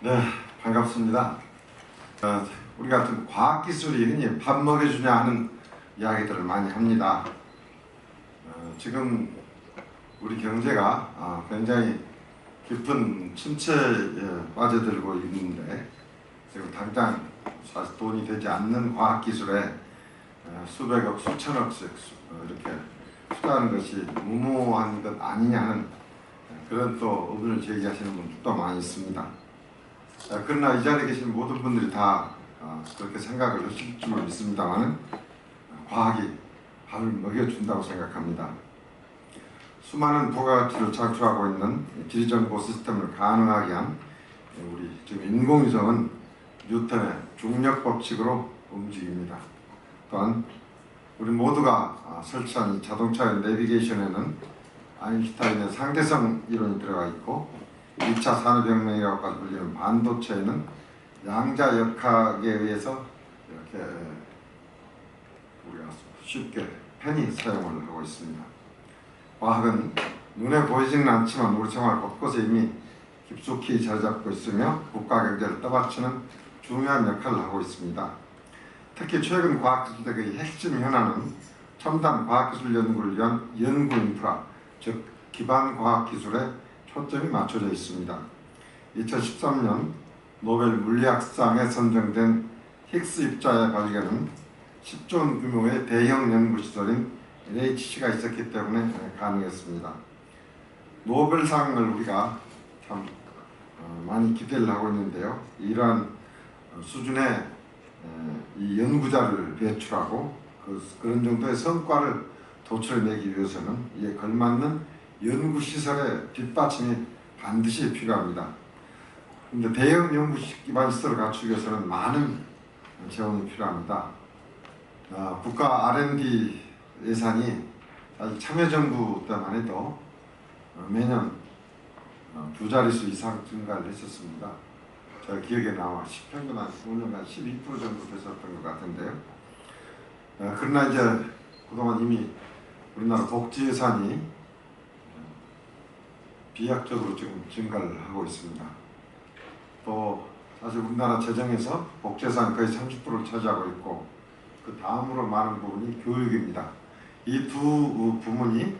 네, 반갑습니다. 어, 우리 같은 과학기술이 흔히 밥 먹여주냐 하는 이야기들을 많이 합니다. 어, 지금 우리 경제가 아, 굉장히 깊은 침체에 빠져들고 있는데 지금 당장 사실 돈이 되지 않는 과학기술에 어, 수백억, 수천억씩 수- 어, 이렇게 투자하는 것이 무모한 것 아니냐는 그런 또 의문을 제기하시는 분들도 많이 있습니다. 아, 그러나 이 자리에 계신 모든 분들이 다 아, 그렇게 생각을 하실 줄 믿습니다만 과학이 밥을 먹여준다고 생각합니다. 수많은 부가가치를 창출하고 있는 지리정보 시스템을 가능하게 한 우리 지금 인공위성은 뉴턴의 중력 법칙으로 움직입니다. 또한 우리 모두가 아, 설치한 이 자동차의 내비게이션에는 아인슈타인의 상대성 이론이 들어가 있고 2차 산업혁명이라고까지 불리는 반도체에는 양자 역학에 의해서 이렇게 우리가 쉽게 편히 사용을 하고 있습니다. 과학은 눈에 보이지는 않지만 우리 생활 곳곳에 이미 깊숙이 자리 잡고 있으며 국가 경제를 떠받치는 중요한 역할을 하고 있습니다. 특히 최근 과학기술의 핵심 현안은 첨단 과학기술 연구를 위한 연구 인프라, 즉 기반 과학기술에 초점이 맞춰져 있습니다. 2013년 노벨 물리학상에 선정된 힉스 입자의 발견은 10조 원 규모의 대형 연구시설인 NHC가 있었기 때문에 가능했습니다. 노벨상을 우리가 참 어, 많이 기대를 하고 있는데요. 이러한 어, 수준의 에, 이 연구자를 배출하고 그, 그런 정도의 성과를 도출해내기 위해서는 이에 걸맞는 연구 시설의 뒷받침이 반드시 필요합니다. 근데 대형 연구 기반 시설을 갖추기 위해서는 많은 재원이 필요합니다. 아, 국가 R&D 예산이 참여정부 때만 해도 어, 매년 어, 두 자릿수 이상 증가를 했었습니다. 제가 기억에 나와 10평균 한 5년간 12% 정도 됐었던 것 같은데요. 어, 그러나 이제 그동안 이미 우리나라 복지 예산이 어, 비약적으로 지금 증가를 하고 있습니다. 또 사실 우리나라 재정에서 복지 예산 거의 30%를 차지하고 있고 그 다음으로 많은 부분이 교육입니다. 이 두 부문이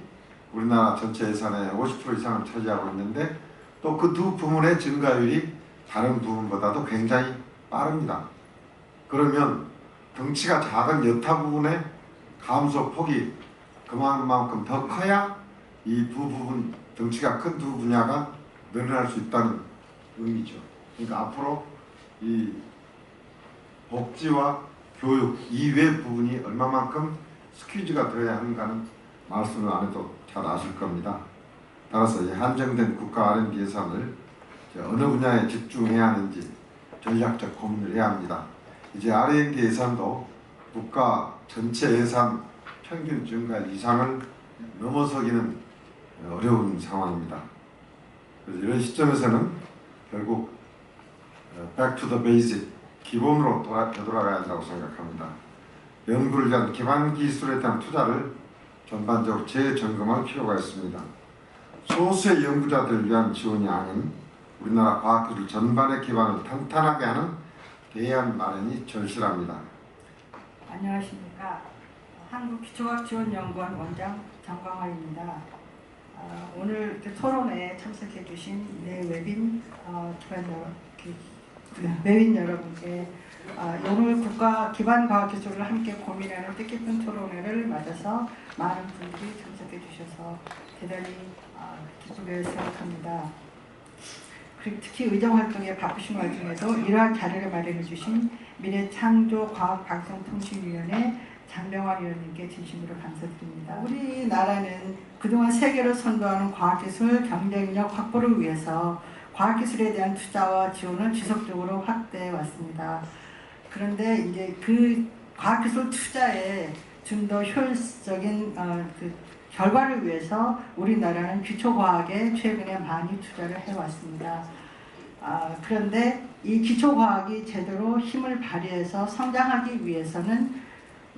우리나라 전체 예산의 50% 이상을 차지하고 있는데 또 그 두 부문의 증가율이 다른 부분보다도 굉장히 빠릅니다. 그러면 덩치가 작은 여타 부분의 감소 폭이 그만큼 더 커야 이 두 부분 덩치가 큰 두 분야가 늘어날 수 있다는 의미죠. 그러니까 앞으로 이 복지와 교육 이외 부분이 얼마만큼 스퀴즈가 되어야 하는가는 말씀을 안 해도 잘 아실 겁니다. 따라서 이 한정된 국가 R&D 예산을 어느 분야에 집중해야 하는지 전략적 고민을 해야 합니다. 이제 R&D 예산도 국가 전체 예산 평균 증가 이상을 넘어서기는 어려운 상황입니다. 이런 시점에서는 결국 어, back to the basic 기본으로 돌아, 되돌아가야 한다고 생각합니다. 연구를 위한 기반 기술에 대한 투자를 전반적으로 재점검할 필요가 있습니다. 소수의 연구자들을 위한 지원이 아닌 우리나라 과학기술 전반의 기반을 탄탄하게 하는 대안 마련이 절실합니다. 안녕하십니까. 한국기초과학지원연구원 원장 장광화입니다. 아, 오늘 토론에 참석해 주신 네 웨빈 어, 기반 여러, 기, 웨빈 여러분께 아, 오늘 국가 기반 과학 기술을 함께 고민하는 뜻깊은 토론회를 맞아서 많은 분들이 참석해 주셔서 대단히 아, 기쁘게 생각합니다. 그리고 특히 의정 활동에 바쁘신 와중에도 이러한 자료를 마련해 주신 미래창조과학방송통신위원회 장병환 위원님께 진심으로 감사드립니다. 우리나라는 그동안 세계로 선도하는 과학기술 경쟁력 확보를 위해서 과학기술에 대한 투자와 지원을 지속적으로 확대해 왔습니다. 그런데 이제 그 과학기술 투자에 좀 더 효율적인 어, 그 결과를 위해서 우리나라는 기초과학에 최근에 많이 투자를 해왔습니다. 아, 그런데 이 기초과학이 제대로 힘을 발휘해서 성장하기 위해서는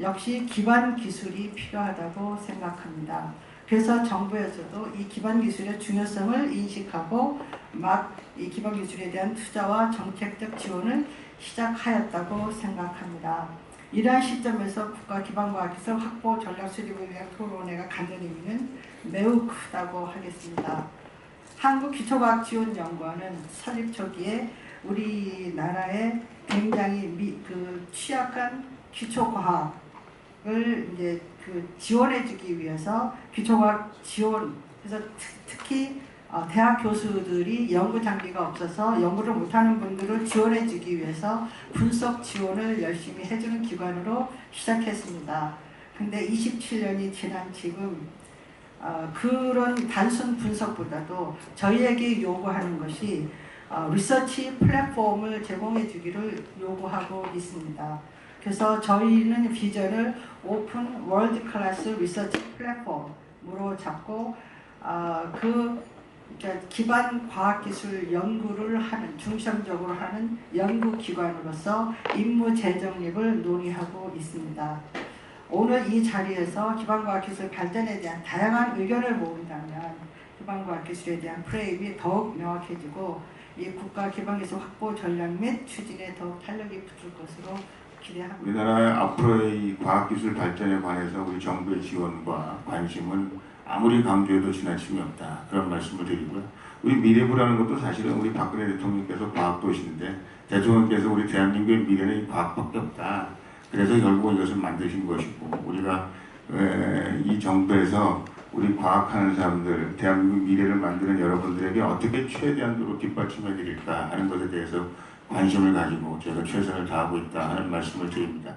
역시 기반 기술이 필요하다고 생각합니다. 그래서 정부에서도 이 기반 기술의 중요성을 인식하고 막 이 기반 기술에 대한 투자와 정책적 지원을 시작하였다고 생각합니다. 이러한 시점에서 국가 기반과학기술 확보 전략 수립을 위한 토론회가 갖는 의미는 매우 크다고 하겠습니다. 한국기초과학지원연구원은 설립 초기에 우리나라에 굉장히 미, 그 취약한 기초과학 을 이제 그 지원해주기 위해서 기초과학 지원 그래서 특- 특히 어, 대학 교수들이 연구 장비가 없어서 연구를 못하는 분들을 지원해주기 위해서 분석 지원을 열심히 해주는 기관으로 시작했습니다. 근데 27년이 지난 지금 어, 그런 단순 분석보다도 저희에게 요구하는 것이 어, 리서치 플랫폼을 제공해 주기를 요구하고 있습니다. 그래서 저희는 비전을 오픈 월드 클래스 리서치 플랫폼으로 잡고 어, 그 그러니까 기반 과학기술 연구를 하는 중점적으로 하는 연구기관으로서 임무 재정립을 논의하고 있습니다. 오늘 이 자리에서 기반과학기술 발전에 대한 다양한 의견을 모은다면 기반과학기술에 대한 프레임이 더욱 명확해지고 이 국가 기반기술 확보 전략 및 추진에 더욱 탄력이 붙을 것으로 기대합니다. 우리나라의 앞으로의 과학기술 발전에 관해서 우리 정부의 지원과 관심은 아무리 강조해도 지나침이 없다 그런 말씀을 드리고요. 우리 미래부라는 것도 사실은 우리 박근혜 대통령께서 과학도시인데 대통령께서 우리 대한민국의 미래는 이 과학밖에 없다. 그래서 결국 이것을 만드신 것이고 우리가 에, 이 정부에서 우리 과학하는 사람들, 대한민국 미래를 만드는 여러분들에게 어떻게 최대한으로 뒷받침해 드릴까 하는 것에 대해서 관심을 가지고 저희가 최선을 다하고 있다 하는 말씀을 드립니다.